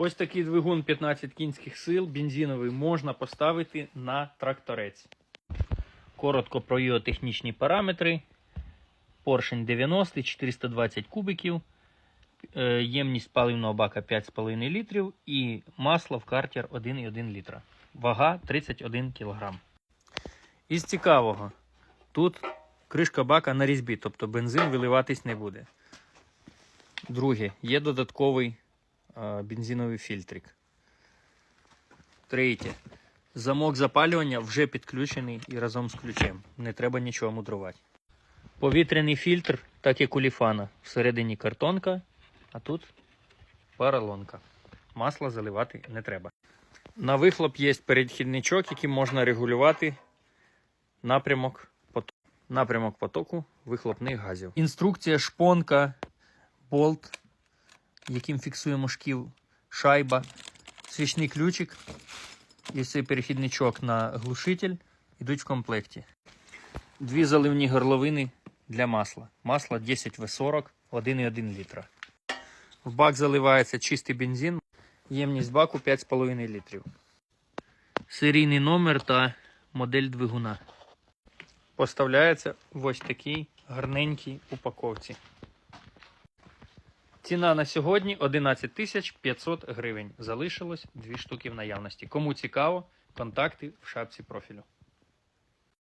Ось такий двигун 15 кінських сил, бензиновий, можна поставити на тракторець. Коротко про його технічні параметри. Поршень 90, 420 кубиків, е, ємність паливного бака 5,5 літрів і масло в картер 1,1 літра. Вага 31 кг. Із цікавого, тут кришка бака на різьбі, тобто бензин виливатись не буде. Друге, є додатковий бензиновий фільтрик. Третє. Замок запалювання вже підключений і разом з ключем. Не треба нічого мудрувати. Повітряний фільтр, так як у ліфана. Всередині картонка, а тут паралонка. Масло заливати не треба. На вихлоп є перехідничок, яким можна регулювати напрямок потоку, напрямок потоку вихлопних газів. Інструкція, шпонка, болт, яким фіксуємо шків, шайба, свічний ключик і цей перехідничок на глушитель йдуть в комплекті. Дві заливні горловини для масла. Масло 10В40, 1,1 літра. В бак заливається чистий бензин, ємність баку 5,5 літрів. Серійний номер та модель двигуна. Поставляється в ось такій гарненькій упаковці. Ціна на сьогодні 11 тисяч 500 гривень. Залишилось дві штуки в наявності. Кому цікаво, контакти в шапці профілю.